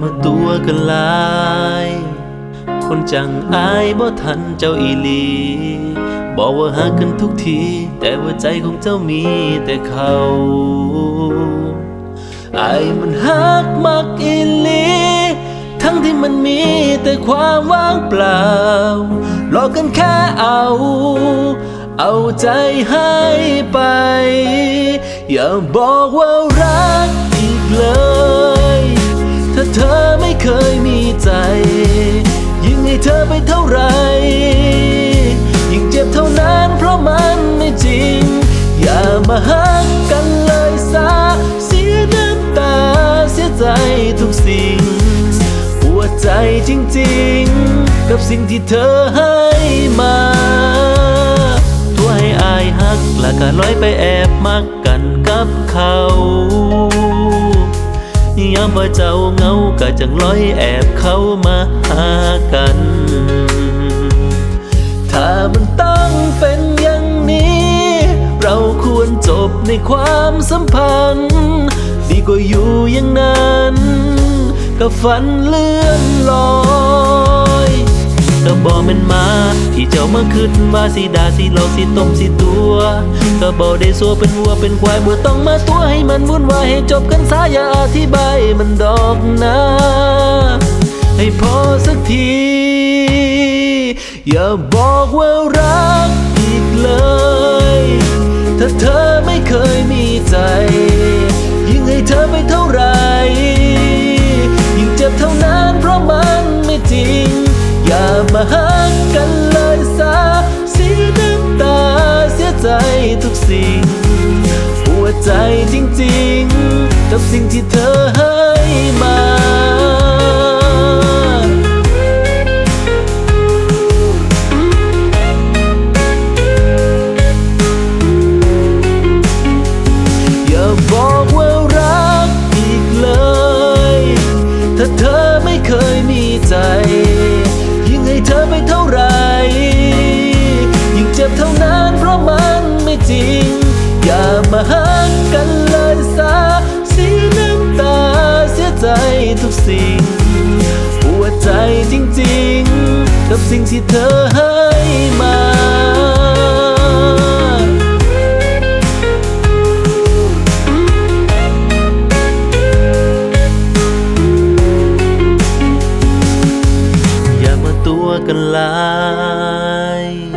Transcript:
มาตัวกันลาย คนจังอายบ่ทันเจ้าอีลี บอกว่าหากันทุกที แต่ว่าใจของเจ้ามีแต่เขาไอมันฮักมักอีลี ทั้งที่มันมีแต่ความว่างเปล่าหลอกกันแค่เอา เอาใจให้ไป อย่าบอกว่ารักอีกเลย เธอไม่เคยมีใจ ยิ่งให้เธอไปเท่าไหรยิ่งเจ็บเท่านั้นเพราะมันไม่จริง อย่ามาหักกันเลยซะเสียน้ำตาเสียใจทุกสิ่งปวดใจจริงๆ กับสิ่งที่เธอให้มาตัวให้อายหักแล้วก็ลอยไปแอบมักกันกับเขาามว่าเจ้าเงาก็จังลอยแอบเข้ามาหากัน ถ้ามันต้องเป็นอย่างนี้ เราควรจบในความสัมพันธ์ดีกว่าอยู่อย่างนั้นกับฝันเลื่อนลอย ก็บอกมันมา ที่เจ้ามาขึ้นว่าสีดาสีหลอกสีต้มสีตัว ก็บอกได้สัวเป็นวัวเป็นควายบ่ต้องมาตัวให้มันวุ่นวายให้จบกันซะอย่าอธิบายมันดอกนะ ให้พอสักที อย่าบอกว่ารักอีกเลย ใจจริงๆ กับสิ่งที่เธอให้มาอย่าบอกว่ารักอีกเลย ถ้าเธอไม่เคยมีใจ ยิ่งให้เธอไปเท่าไหรยิ่งเจ็บเท่านั้นเพราะมันไม่จริง มาหากันเลยซะสีน้ำตาเสียใจทุกสิ่งปวดใจจริงๆ กับสิ่งที่เธอให้มาอย่ามาตัวกันหลาย